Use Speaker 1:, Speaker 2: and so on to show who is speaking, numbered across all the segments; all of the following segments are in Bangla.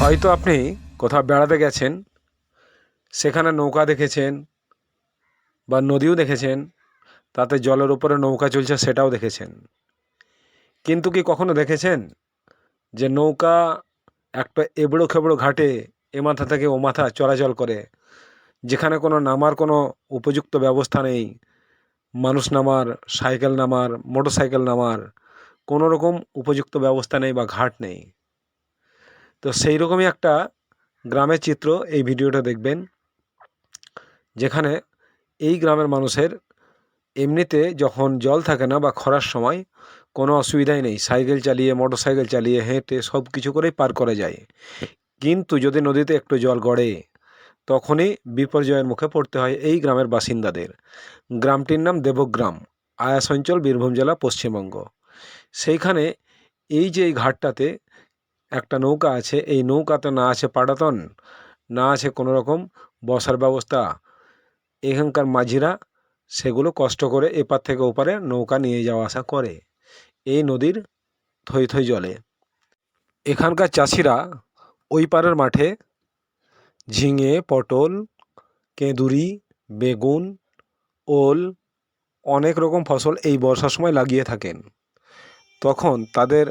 Speaker 1: হয়তো আপনি কোথাও বেড়াতে গেছেন, সেখানে নৌকা দেখেছেন বা নদীও দেখেছেন, তাতে জলের উপরে নৌকা চলছে সেটাও দেখেছেন। কিন্তু কি কখনো দেখেছেন যে নৌকা একটা এবড়ো খেবড়ো ঘাটে এ মাথা থেকে ও মাথা চলাচল করে, যেখানে কোনো নামার কোনো উপযুক্ত ব্যবস্থা নেই, মানুষ নামার, সাইকেল নামার মোটর সাইকেল নামার, কোনো রকম উপযুক্ত ব্যবস্থা নেই বা ঘাট নেই? তো সেই রকমই একটা গ্রামের চিত্র এই ভিডিওটা দেখবেন, যেখানে এই গ্রামের মানুষের এমনিতে যখন জল থাকে না বা খরার সময়, কোনো অসুবিধাই নেই। সাইকেল চালিয়ে মোটর সাইকেল চালিয়ে হেঁটে সব কিছু করেই পার করা যায়। কিন্তু যদি নদীতে একটু জল গড়ে, তখনই বিপর্যয়ের মুখে পড়তে হয় এই গ্রামের বাসিন্দাদের। গ্রামটির নাম দেবগ্রাম, আয়াস অঞ্চল, বীরভূম জেলা পশ্চিমবঙ্গ। সেইখানে এই যে এই ঘাটটাতে একটা নৌকা আছে, এই নৌকাতে না আছে পাটাতন না আছে কোনো রকম বসার ব্যবস্থা। এখানকার মাঝিরা সেগুলো কষ্ট করে এপার থেকে ওপারে নৌকা নিয়ে যাওয়া আসা করে। এই নদীর থই থই জলে। এখানকার চাষিরা ওই পারের মাঠে ঝিঙে, পটল, কেঁদুরি, বেগুন, ওল, অনেক রকম ফসল এই বর্ষার সময় লাগিয়ে থাকেন। তখন তাদের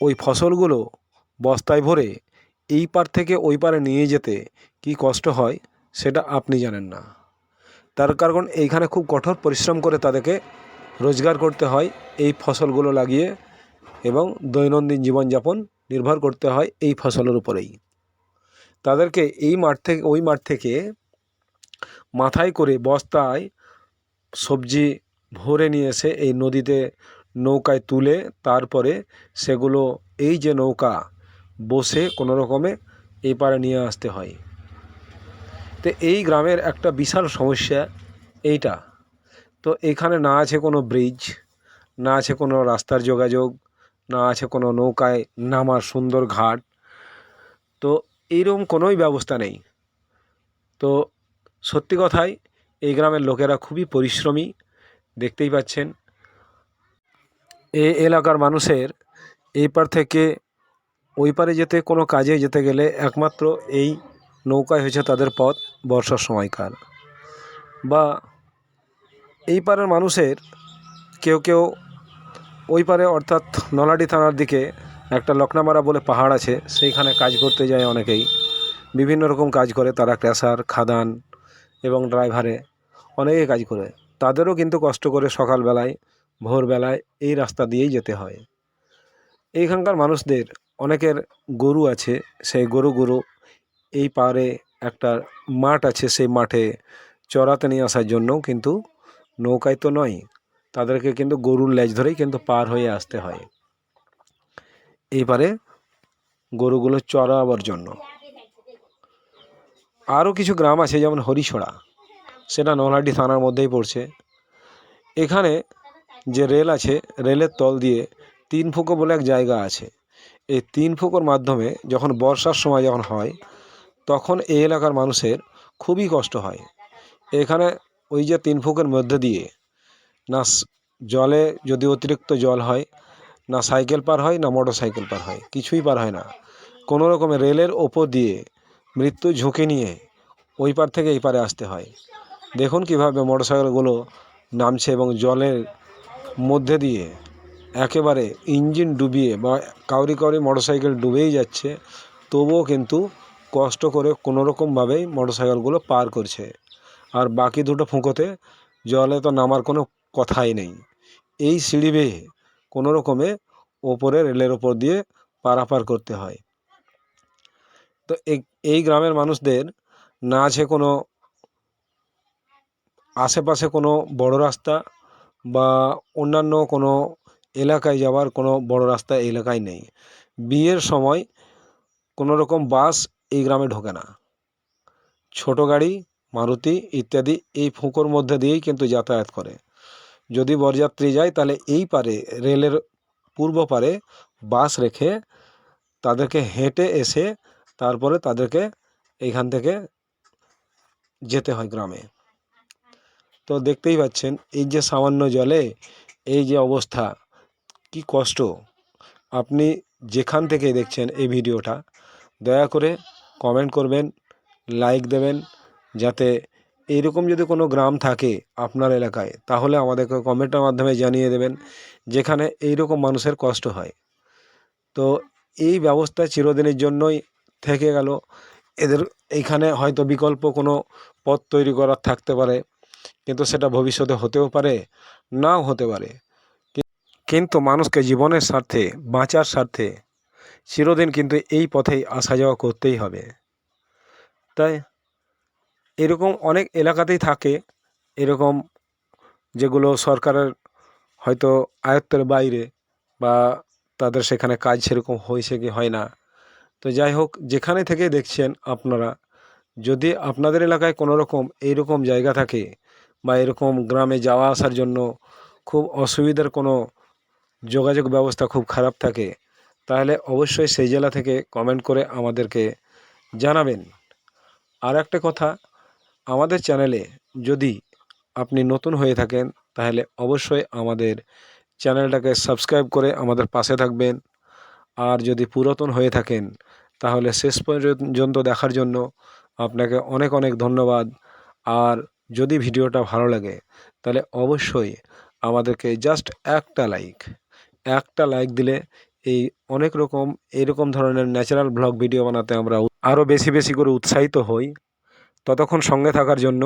Speaker 1: ওই ফসলগুলো বস্তায় ভরে এই পার থেকে ওই পারে নিয়ে যেতে কি কষ্ট হয় সেটা আপনি জানেন না। তার কারণ এইখানে খুব কঠোর পরিশ্রম করে তাদেরকে রোজগার করতে হয়, এই ফসলগুলো লাগিয়ে এবং দৈনন্দিন জীবনযাপন নির্ভর করতে হয় এই ফসলের উপরেই। তাদেরকে এই মাঠ থেকে, ওই মাঠ থেকে মাথায় করে বস্তায় সবজি ভরে নিয়ে এসে এই নদীতে নৌকায় তুলে তারপরে সেগুলো, এই যে নৌকা বসে কোনো রকমে এই পারে নিয়ে আসতে হয়। তো এই গ্রামের একটা বিশাল সমস্যা এইটা। তো এখানে না আছে কোনো ব্রিজ না আছে কোনো রাস্তার যোগাযোগ, না আছে কোনো নৌকায় নামার সুন্দর ঘাট। তো এইরকম কোনোই ব্যবস্থা নেই। তো সত্যি কথাই এই গ্রামের লোকেরা খুবই পরিশ্রমী, দেখতেই পাচ্ছেন। এই এলাকার মানুষের এই পার থেকে ওই পারে যেতে, কোনো কাজে যেতে গেলে একমাত্র এই নৌকায় হয়েছে তাদের পথ বর্ষার সময়কার বা এই পারের মানুষের কেউ কেউ ওই পারে অর্থাৎ নলাডি থানার দিকে একটা লকনামারা বলে পাহাড় আছে, সেইখানে কাজ করতে যায় অনেকেই। বিভিন্ন রকম কাজ করে, তারা ক্র্যাশার খাদান এবং ড্রাইভারে অনেকে কাজ করে। তাদেরও কিন্তু কষ্ট করে সকালবেলায়, ভোরবেলায় এই রাস্তা দিয়েই যেতে হয়। এইখানকার মানুষদের অনেকের গরু আছে, সেই গরুগুলো এই পারে একটা মাঠ আছে, সেই মাঠে চড়াতে নিয়ে আসার জন্য কিন্তু নৌকায় তো নয়, তাদেরকে কিন্তু গরুর লেজ ধরেই কিন্তু পার হয়ে আসতে হয়। এইবারে গরুগুলো চড়াবার জন্য। আরও কিছু গ্রাম আছে যেমন হরিছড়া সেটা নলহাটি থানার মধ্যেই পড়ছে। এখানে যে রেল আছে, রেলের তল দিয়ে তিন ফুকো বলে এক জায়গা আছে। এই তিন ফুকোর মাধ্যমে যখন বর্ষার সময় যখন হয়, তখন এই এলাকার মানুষের খুবই কষ্ট হয়। এখানে ওই যে তিন ফুকের মধ্যে দিয়ে না জলে যদি অতিরিক্ত জল হয়, না সাইকেল পার হয়, না মোটর সাইকেল পার হয়, কিছুই পার হয় না। কোনো রকমের রেলের ওপর দিয়ে মৃত্যু ঝুঁকি নিয়ে ওই পার থেকে এই পারে আসতে হয়। দেখুন কীভাবে মোটর সাইকেলগুলো নামছে এবং জলের মধ্যে দিয়ে একেবারে ইঞ্জিন ডুবিয়ে বা কাউরি কাউরি মোটর সাইকেল ডুবেই যাচ্ছে, তবুও কিন্তু কষ্ট করে কোনো রকমভাবেই মোটর সাইকেলগুলো পার করছে। আর বাকি দুটো ফুঁকোতে জলে তো নামার কোনো কথাই নেই। এই সিঁড়ি বেয়ে কোনো রকমে ওপরে রেলের ওপর দিয়ে পারাপার করতে হয়। তো এই গ্রামের মানুষদের না আছে কোনো আশেপাশে কোনো বড় রাস্তা বা অন্যান্য কোনো এলাকায় যাওয়ার কোনো বড় রাস্তা এই এলাকায় নেই। বিয়ের সময় কোনো রকম বাস এই গ্রামে ঢোকে না। ছোট গাড়ি, মারুতি ইত্যাদি এই ফুঁকোর মধ্যে দিয়েই কিন্তু যাতায়াত করে। যদি বরযাত্রী যায় তাহলে এই পারে, রেলের পূর্ব পারে বাস রেখে তাদেরকে হেঁটে এসে তারপরে তাদেরকে এইখান থেকে যেতে হয় গ্রামে। তো দেখতেই পাচ্ছেন, এই যে সামান্য জলে এই যে অবস্থা কি কষ্ট? আপনি যেখান থেকে দেখছেন এই ভিডিওটা, দয়া করে কমেন্ট করবেন লাইক দেবেন, যাতে এইরকম যদি কোনো গ্রাম থাকে আপনার এলাকায়, তাহলে আমাদেরকে কমেন্টের মাধ্যমে জানিয়ে দেবেন যেখানে এইরকম মানুষের কষ্ট হয়। তো এই ব্যবস্থা চিরদিনের জন্যই থেকে গেল। এদের এইখানে হয়তো বিকল্প কোনো পথ তৈরি করার থাকতে পারে, কিন্তু সেটা ভবিষ্যতে হতেও পারে, নাও হতে পারে। কিন্তু মানুষকে জীবনের স্বার্থে, বাঁচার স্বার্থে চিরদিন কিন্তু এই পথেই আসা যাওয়া করতেই হবে। তাই এরকম অনেক এলাকাতেই থাকে, এরকম যেগুলো সরকারের হয়তো আয়ত্তের বাইরে বা তাদের সেখানে কাজ সেরকম হয়েছে কি হয় না। তো যাই হোক, যেখানে থেকে দেখছেন আপনারা, যদি আপনাদের এলাকায় কোনো রকম এইরকম জায়গা থাকে বা এরকম গ্রামে যাওয়া আসার জন্য খুব অসুবিধার কোনো যোগাযোগ ব্যবস্থা খুব খারাপ থাকে, তাহলে অবশ্যই সেই জেলা থেকে কমেন্ট করে আমাদেরকে জানাবেন। আর একটা কথা, আমাদের চ্যানেলে যদি আপনি নতুন হয়ে থাকেন, তাহলে অবশ্যই আমাদের চ্যানেলটাকে সাবস্ক্রাইব করে আমাদের পাশে থাকবেন। আর যদি পুরাতন হয়ে থাকেন, তাহলে শেষ পর্যন্ত দেখার জন্য আপনাকে অনেক অনেক ধন্যবাদ। আর যদি ভিডিওটা ভালো লাগে, তাহলে অবশ্যই আমাদেরকে জাস্ট একটা লাইক একটা লাইক দিলে এই অনেক রকম, এরকম ধরনের ন্যাচারাল ব্লগ ভিডিও বানাতে আমরা আরও বেশি বেশি করে উৎসাহিত হই। ততক্ষণ সঙ্গে থাকার জন্য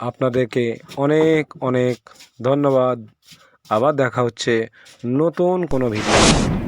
Speaker 1: আপনাদেরকে অনেক অনেক ধন্যবাদ। আবার দেখা হচ্ছে নতুন কোনো ভিডিও